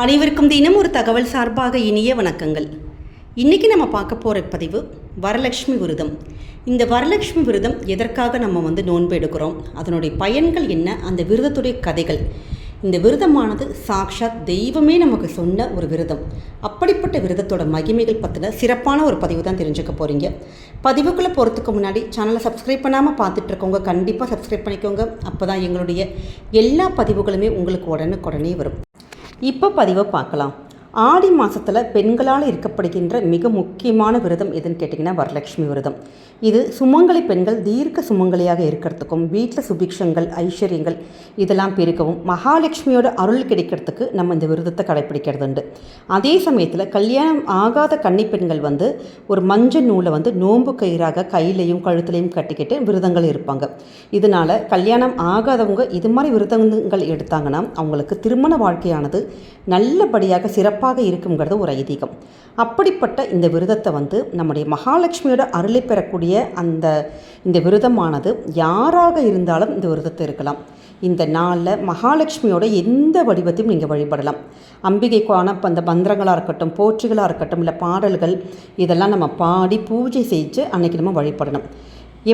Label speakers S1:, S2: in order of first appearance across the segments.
S1: அனைவருக்கும் தினம் ஒரு தகவல் சார்பாக இனிய வணக்கங்கள். இன்றைக்கி நம்ம பார்க்க போகிற பதிவு வரலட்சுமி விரதம். இந்த வரலட்சுமி விரதம் எதற்காக நம்ம வந்து நோன்பு எடுக்கிறோம்? அதனுடைய பயன்கள் என்ன? அந்த விரதத்துடைய கதைகள். இந்த விரதமானது சாக்ஷாத் தெய்வமே நமக்கு சொன்ன ஒரு விரதம். அப்படிப்பட்ட விரதத்தோட மகிமைகள் பற்றின சிறப்பான ஒரு பதிவு தான் தெரிஞ்சுக்க போகிறீங்க பதிவுக்குள்ளே போகிறதுக்கு முன்னாடி சேனலை சப்ஸ்கிரைப் பண்ணாமல் பார்த்துட்டு இருக்கவங்க கண்டிப்பாக சப்ஸ்கிரைப் பண்ணிக்கோங்க. அப்போ தான் எங்களுடைய எல்லா பதிவுகளுமே உங்களுக்கு உடனுக்குடனே வரும். இப்போ பதிவை பார்க்கலாம். ஆடி மாதத்தில் பெண்களால் இருக்கப்படுகின்ற மிக முக்கியமான விரதம் எதுன்னு கேட்டிங்கன்னா வரலட்சுமி விரதம். இது சுமங்கலி பெண்கள் தீர்க்க சுமங்கலியாக இருக்கிறதுக்கும் வீட்டில் சுபிக்ஷங்கள் ஐஸ்வர்யங்கள் இதெல்லாம் பெருக்கவும் மகாலட்சுமியோட அருள் கிடைக்கிறதுக்கு நம்ம இந்த விரதத்தை கடைப்பிடிக்கிறது உண்டு அதே சமயத்தில் கல்யாணம் ஆகாத கன்னி பெண்கள் வந்து ஒரு மஞ்சள் நூலை வந்து நோன்பு கயிறாக கையிலையும் கழுத்துலையும் கட்டிக்கிட்டு விரதங்கள் இருப்பாங்க. இதனால் கல்யாணம் ஆகாதவங்க இது மாதிரி விரதங்கள் எடுத்தாங்கன்னா அவங்களுக்கு திருமண வாழ்க்கையானது நல்லபடியாக சிறப்பு சிறப்பாக இருக்குங்கிறது ஒரு ஐதீகம். அப்படிப்பட்ட இந்த விரதத்தை வந்து நம்முடைய மகாலட்சுமியோட அருளை பெறக்கூடிய அந்த இந்த விரதமானது யாராக இருந்தாலும் இந்த விரதத்தை இருக்கலாம். இந்த நாளில் மகாலட்சுமியோட எந்த வடிவத்தையும் நீங்கள் வழிபடலாம். அம்பிகைக்கான அந்த மந்திரங்களாக இருக்கட்டும் போற்றிகளாக இருக்கட்டும் இல்லை பாடல்கள் இதெல்லாம் நம்ம பாடி பூஜை செஞ்சு அன்னைக்கு நம்ம வழிபடணும்.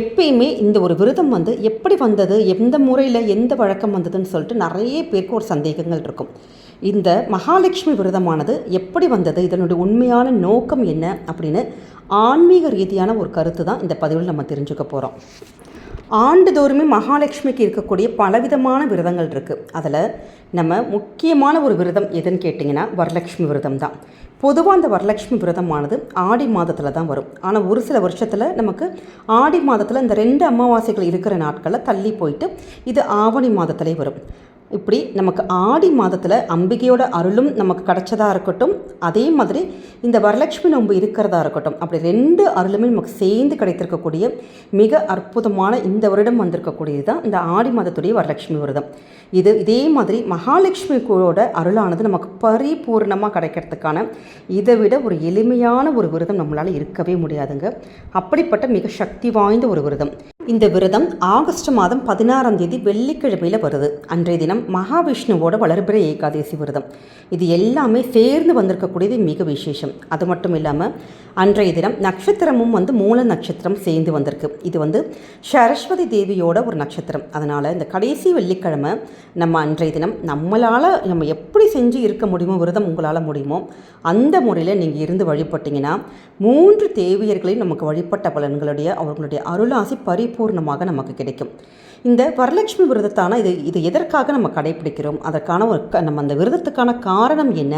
S1: எப்பயுமே இந்த ஒரு விரதம் வந்து எப்படி வந்தது எந்த முறையில் எந்த வழக்கம் வந்ததுன்னு சொல்லிட்டு நிறைய பேருக்கு ஒரு சந்தேகங்கள் இருக்கும். இந்த மகாலட்சுமி விரதமானது எப்படி வந்தது? இதனுடைய உண்மையான நோக்கம் என்ன? அப்படின்னு ஆன்மீக ரீதியான ஒரு கருத்து தான் இந்த பதிவில் நம்ம தெரிஞ்சுக்க போகிறோம் ஆண்டுதோறுமே மகாலட்சுமிக்கு இருக்கக்கூடிய பலவிதமான விரதங்கள் இருக்குது அதில் நம்ம முக்கியமான ஒரு விரதம் எதுன்னு கேட்டிங்கன்னா வரலட்சுமி விரதம் தான். பொதுவாக அந்த வரலட்சுமி விரதமானது ஆடி மாதத்தில் தான் வரும். ஆனால் ஒரு சில வருஷத்தில் நமக்கு ஆடி மாதத்தில் இந்த ரெண்டு அமாவாசைகள் இருக்கிற நாட்களில் தள்ளி போயிட்டு இது ஆவணி மாதத்திலே வரும். இப்படி நமக்கு ஆடி மாதத்தில் அம்பிகையோட அருளும் நமக்கு கிடைச்சதா இருக்கட்டும் அதே மாதிரி இந்த வரலட்சுமி நோன்பு இருக்கிறதா இருக்கட்டும் அப்படி ரெண்டு அருளுமே நமக்கு சேர்ந்து கிடைத்திருக்கக்கூடிய மிக அற்புதமான இந்த வருடம் வந்திருக்கக்கூடியது தான் இந்த ஆடி மாதத்துடைய வரலட்சுமி விரதம். இது இதே மாதிரி மகாலட்சுமி கூட அருளானது நமக்கு பரிபூர்ணமாக கிடைக்கிறதுக்கான இதை விட ஒரு எளிமையான ஒரு விரதம் நம்மளால் இருக்கவே முடியாதுங்க. அப்படிப்பட்ட மிக சக்தி வாய்ந்த ஒரு விரதம். இந்த விரதம் ஆகஸ்ட் மாதம் பதினாறாம் தேதி வெள்ளிக்கிழமையில் வருது. அன்றைய தினம் மகாவிஷ்ணுவோட வளர்பிற ஏகாதசி விரதம். இது எல்லாமே சேர்ந்து வந்திருக்கக்கூடியது மிக விசேஷம். அது மட்டும் இல்லாமல் அன்றைய தினம் நட்சத்திரமும் வந்து மூல நட்சத்திரம் சேர்ந்து வந்திருக்கு. இது வந்து சரஸ்வதி தேவியோட ஒரு நட்சத்திரம். அதனால் இந்த கடைசி வெள்ளிக்கிழமை நம்ம அன்றைய தினம் நம்மளால் நம்ம எப்படி செஞ்சு இருக்க முடியுமோ விரதம் உங்களால் முடியுமோ அந்த முறையில் நீங்கள் இருந்து வழிபட்டிங்கன்னா மூன்று தேவியர்களையும் நமக்கு வழிபட்ட பலன்களுடைய அவர்களுடைய அருளாசி பரிபூர்ணமாக நமக்கு கிடைக்கும். இந்த வரலட்சுமி விரதத்தான இது இது எதற்காக நம்ம கடைப்பிடிக்கிறோம்? அதற்கான ஒரு க நம்ம அந்த விரதத்துக்கான காரணம் என்ன?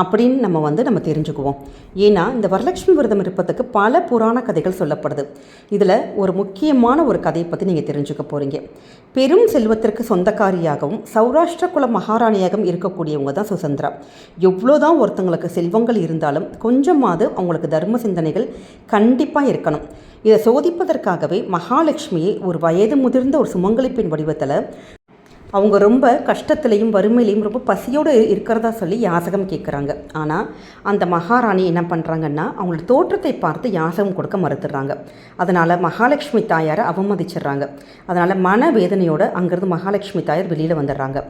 S1: அப்படின்னு நம்ம வந்து நம்ம தெரிஞ்சுக்குவோம். ஏன்னா இந்த வரலட்சுமி விரதம் இருப்பதுக்கு பல புராண கதைகள் சொல்லப்படுது. இதில் ஒரு முக்கியமான ஒரு கதையை பற்றி நீங்கள் தெரிஞ்சுக்க போகிறீங்க பெரும் செல்வத்திற்கு சொந்தக்காரியாகவும் சௌராஷ்டிர குல மகாராணியாகவும் இருக்கக்கூடியவங்க தான் சுசந்திரா. எவ்வளோதான் ஒருத்தங்களுக்கு செல்வங்கள் இருந்தாலும் கொஞ்சமாவது அவங்களுக்கு தர்ம சிந்தனைகள் கண்டிப்பாக இருக்கணும். இதை சோதிப்பதற்காகவே மகாலட்சுமியை ஒரு வயது முதிர்ந்த ஒரு சுமங்கலி பெண் வடிவத்தில் அவங்க ரொம்ப கஷ்டத்துலேயும் வறுமையிலையும் ரொம்ப பசியோடு இருக்கிறதா சொல்லி யாசகம் கேட்குறாங்க ஆனால் அந்த மகாராணி என்ன பண்ணுறாங்கன்னா அவங்களோட தோற்றத்தை பார்த்து யாசகம் கொடுக்க மறுத்துடுறாங்க. அதனால் மகாலட்சுமி தாயாரை அவமதிச்சிடுறாங்க. அதனால் மன வேதனையோடு அங்கேருந்து மகாலட்சுமி தாயார் வெளியில் வந்துடுறாங்க.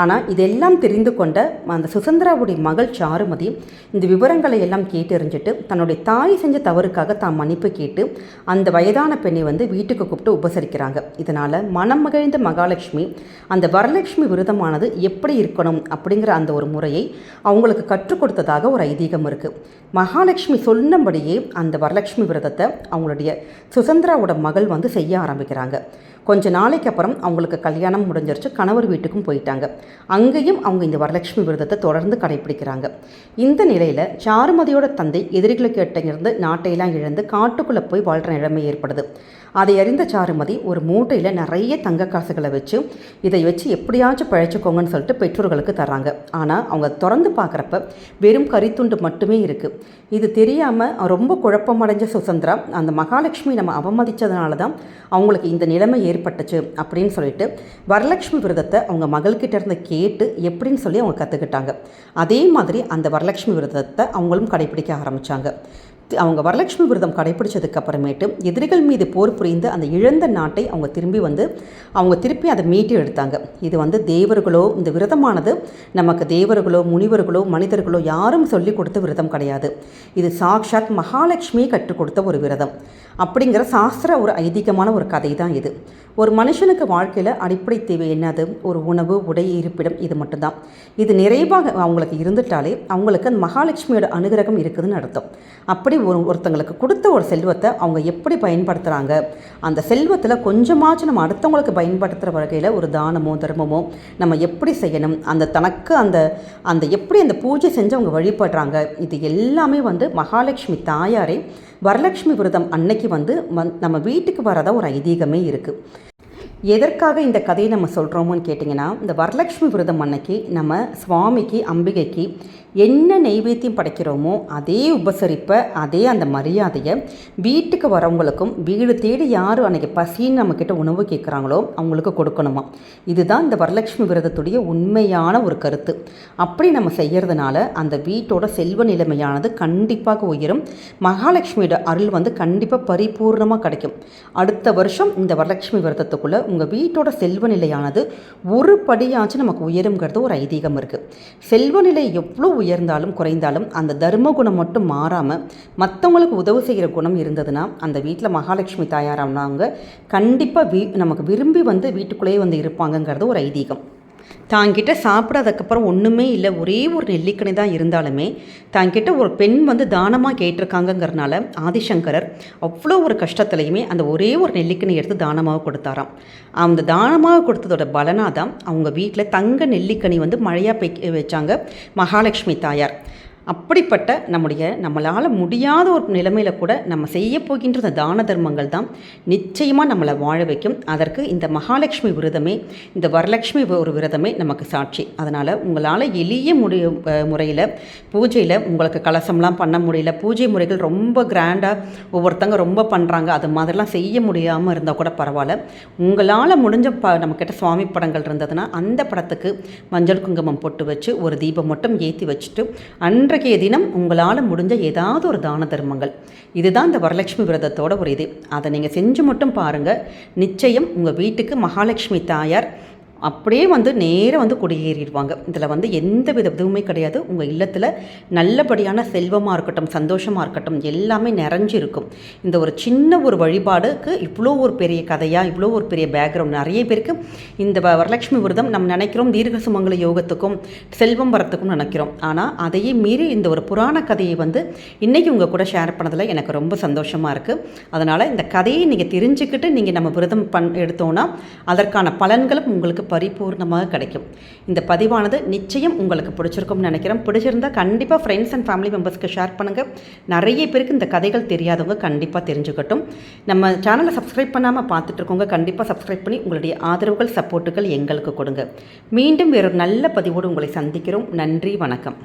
S1: ஆனால் இதெல்லாம் தெரிந்து கொண்ட அந்த சுசந்திராவுடைய மகள் சாருமதி இந்த விவரங்களை எல்லாம் கேட்டறிஞ்சிட்டு தன்னுடைய தாய் செஞ்ச தவறுக்காக தாம் மன்னிப்பு கேட்டு அந்த வயதான பெண்ணை வந்து வீட்டுக்கு கூப்பிட்டு உபசரிக்கிறாங்க. இதனால் மனம் மகிழ்ந்த மகாலட்சுமி அந்த வரலட்சுமி விரதமானது எப்படி இருக்கணும் அப்படிங்கிற அந்த ஒரு முறையை அவங்களுக்கு கற்றுக் கொடுத்ததாக ஒரு ஐதீகம் இருக்குது மகாலட்சுமி சொன்னபடியே அந்த வரலட்சுமி விரதத்தை அவங்களுடைய சுதந்திராவோட மகள் வந்து செய்ய ஆரம்பிக்கிறாங்க. கொஞ்ச நாளைக்கு அப்புறம் அவங்களுக்கு கல்யாணம் முடிஞ்சிருச்சு கணவர் வீட்டுக்கும் போயிட்டாங்க. அங்கேயும் அவங்க இந்த வரலட்சுமி விரதத்தை தொடர்ந்து கடைபிடிக்கிறாங்க. இந்த நிலையில் சாருமதியோட தந்தை எதிரிகளுக்கு எட்டங்கிருந்து நாட்டையெல்லாம் இழந்து காட்டுக்குள்ளே போய் வாழ்கிற நிலைமை ஏற்படுது. அதை அறிந்த சாருமதி ஒரு மூட்டையில் நிறைய தங்க காசுகளை வச்சு இதை வச்சு எப்படியாச்சும் பழைச்சிக்கோங்கன்னு சொல்லிட்டு பெற்றோர்களுக்கு தராங்க ஆனால் அவங்க திறந்து பார்க்குறப்ப வெறும் கரித்துண்டு மட்டுமே இருக்குது இது தெரியாமல் ரொம்ப குழப்பமடைஞ்ச சுசந்திரா அந்த மகாலட்சுமி நம்ம அவமதித்ததுனால தான் அவங்களுக்கு இந்த நிலைமை ஏற்பட்டுச்சு அப்படின்னு சொல்லிட்டு வரலட்சுமி விரதத்தை அவங்க மகள்கிட்ட இருந்து கேட்டு எப்படின்னு சொல்லி அவங்க கற்றுக்கிட்டாங்க அதே மாதிரி அந்த வரலட்சுமி விரதத்தை அவங்களும் கடைபிடிக்க ஆரம்பித்தாங்க அவங்க வரலட்சுமி விரதம் கடைபிடிச்சதுக்கு அப்புறமேட்டு எதிரிகள் மீது போர் புரிந்து அந்த இழந்த நாட்டை அவங்க திரும்பி வந்து அவங்க திருப்பி அதை மீட்டு எடுத்தாங்க. இது வந்து தேவர்களோ இந்த விரதமானது நமக்கு தேவர்களோ முனிவர்களோ மனிதர்களோ யாரும் சொல்லி கொடுத்த விரதம் கிடையாது. இது சாக்ஷாத் மகாலட்சுமி கற்றுக் கொடுத்த ஒரு விரதம். அப்படிங்கிற சாஸ்திர ஒரு ஐதீகமான ஒரு கதை தான் இது. ஒரு மனுஷனுக்கு வாழ்க்கையில் அடிப்படை தேவை என்னது? ஒரு உணவு உடை இருப்பிடம் இது மட்டும்தான். இது நிறைவாக அவங்களுக்கு இருந்துட்டாலே அவங்களுக்கு அந்த மகாலட்சுமியோட அனுகிரகம் இருக்குதுன்னு அர்த்தம். அப்படி ஒரு ஒருத்தங்களுக்கு கொடுத்த ஒரு செல்வத்தை அவங்க எப்படி பயன்படுத்துகிறாங்க அந்த செல்வத்தில் கொஞ்சமாச்சும் நம்ம அடுத்தவங்களுக்கு பயன்படுத்துகிற வகையில் ஒரு தானமோ தர்மமோ நம்ம எப்படி செய்யணும்? அந்த தனக்கு அந்த அந்த எப்படி அந்த பூஜை செஞ்சு அவங்க வழிபடுறாங்க? இது எல்லாமே வந்து மகாலட்சுமி தாயாரே வரலட்சுமி விரதம் அன்னைக்கு வந்து நம்ம வீட்டுக்கு வரதா ஒரு ஐதீகமே இருக்குது எதற்காக இந்த கதையை நம்ம சொல்கிறோமோன்னு கேட்டிங்கன்னா இந்த வரலட்சுமி விரதம் அன்னைக்கு நம்ம சுவாமிக்கு அம்பிகைக்கு என்ன நெய்வேத்தியம் படைக்கிறோமோ அதே உபசரிப்பை அதே அந்த மரியாதையை வீட்டுக்கு வரவங்களுக்கும் வீடு தேடி யார் அன்றைக்கி பசின்னு நம்மக்கிட்ட உணவு கேட்குறாங்களோ அவங்களுக்கு கொடுக்கணுமா? இதுதான் இந்த வரலட்சுமி விரதத்துடைய உண்மையான ஒரு கருத்து. அப்படி நம்ம செய்கிறதுனால அந்த வீட்டோட செல்வ நிலைமையானது கண்டிப்பாக உயரும். மகாலட்சுமியோட அருள் வந்து கண்டிப்பாக பரிபூர்ணமாக கிடைக்கும். அடுத்த வருஷம் இந்த வரலட்சுமி விரதத்துக்குள்ளே உங்கள் வீட்டோட செல்வ நிலையானது ஒரு படியாச்சும் நமக்கு உயருங்கிறது ஒரு ஐதீகம் இருக்குது செல்வ நிலை எவ்வளோ உயர்ந்தாலும் குறைந்தாலும் அந்த தர்ம குணம் மட்டும் மாறாமல் மற்றவங்களுக்கு உதவி செய்கிற குணம் இருந்ததுன்னா அந்த வீட்டில் மகாலட்சுமி தாயாரானவங்க கண்டிப்பாக வீ நமக்கு விரும்பி வந்து வீட்டுக்குள்ளேயே வந்து இருப்பாங்கங்கிறது ஒரு ஐதீகம். தாங்கிட்ட சாப்பிடாதக்கப்புறம் ஒன்றுமே இல்லை. ஒரே ஒரு நெல்லிக்கணி தான் இருந்தாலுமே தாங்கிட்ட ஒரு பெண் வந்து தானமாக கேட்டிருக்காங்கங்கிறனால ஆதிசங்கரர் அவ்வளோ ஒரு கஷ்டத்துலையுமே அந்த ஒரே ஒரு நெல்லிக்கணி எடுத்து தானமாக கொடுத்தாராம். அந்த தானமாக கொடுத்ததோட பலனாக தான் அவங்க வீட்டில் தங்க நெல்லிக்கனி வந்து மழையாக பெய் வச்சாங்க மகாலட்சுமி தாயார். அப்படிப்பட்ட நம்முடைய நம்மளால் முடியாத ஒரு நிலைமையில் கூட நம்ம செய்ய போகின்ற இந்த தான தர்மங்கள் தான். நிச்சயமாக நம்மளை வாழ வைக்கும். அதற்கு இந்த மகாலட்சுமி விரதமே இந்த வரலட்சுமி ஒரு விரதமே நமக்கு சாட்சி. அதனால் உங்களால் எளிய முடி முறையில் பூஜையில் உங்களுக்கு கலசம்லாம் பண்ண முடியல. பூஜை முறைகள் ரொம்ப கிராண்டாக ஒவ்வொருத்தங்க ரொம்ப பண்ணுறாங்க அது மாதிரிலாம் செய்ய முடியாமல் இருந்தால் கூட பரவாயில்ல. உங்களால் முடிஞ்ச ப நம்மக்கிட்ட சுவாமி படங்கள் இருந்ததுன்னா அந்த படத்துக்கு மஞ்சள் குங்குமம் போட்டு வச்சு ஒரு தீபம் மட்டும் ஏற்றி வச்சுட்டு அன்று இன்றைய தினம் உங்களால் முடிஞ்ச ஏதாவது ஒரு தான தர்மங்கள். இதுதான் இந்த வரலட்சுமி விரதத்தோட ஒரு இது. அதை நீங்கள் செஞ்சு மட்டும் பாருங்கள் நிச்சயம் உங்கள் வீட்டுக்கு மகாலட்சுமி தாயார் அப்படியே வந்து நேராக வந்து குடியேறிடுவாங்க. இதில் வந்து எந்த வித இதுவுமே கிடையாது. உங்கள் இல்லத்தில் நல்லபடியான செல்வமாக இருக்கட்டும் சந்தோஷமாக இருக்கட்டும் எல்லாமே நிறைஞ்சிருக்கும். இந்த ஒரு சின்ன ஒரு வழிபாடுக்கு இவ்வளோ ஒரு பெரிய கதையாக இவ்வளோ ஒரு பெரிய பேக்ரவுண்ட் நிறைய பேருக்கு இந்த வரலட்சுமி விரதம் நம்ம நினைக்கிறோம் தீர்க்க சுமங்கல யோகத்துக்கும் செல்வம் வரத்துக்கும் நினைக்கிறோம். ஆனால் அதையே மீறி இந்த ஒரு புராண கதையை வந்து இன்றைக்கி உங்கள் கூட ஷேர் பண்ணதில் எனக்கு ரொம்ப சந்தோஷமாக இருக்குது அதனால் இந்த கதையை நீங்கள் தெரிஞ்சுக்கிட்டு நீங்கள் நம்ம விரதம் பண் எடுத்தோன்னா அதற்கான பலன்களும் உங்களுக்கு பரிபூர்ணமாக கிடைக்கும். இந்த பதிவானது நிச்சயம் உங்களுக்கு பிடிச்சிருக்கும்னு நினைக்கிறேன். பிடிச்சிருந்தால் கண்டிப்பாக ஃப்ரெண்ட்ஸ் அண்ட் ஃபேமிலி மெம்பர்ஸ்க்கு ஷேர் பண்ணுங்கள் நிறைய பேருக்கு இந்த கதைகள் தெரியாதவங்க கண்டிப்பாக தெரிஞ்சுக்கட்டும். நம்ம சேனலை சப்ஸ்கிரைப் பண்ணாமல் பார்த்துட்ருக்கோங்க கண்டிப்பாக சப்ஸ்கிரைப் பண்ணி உங்களுடைய ஆதரவுகள் சப்போர்ட்டுகள் எங்களுக்கு கொடுங்க. மீண்டும் வேறொரு நல்ல பதிவோடு உங்களை சந்திக்கிறோம். நன்றி வணக்கம்.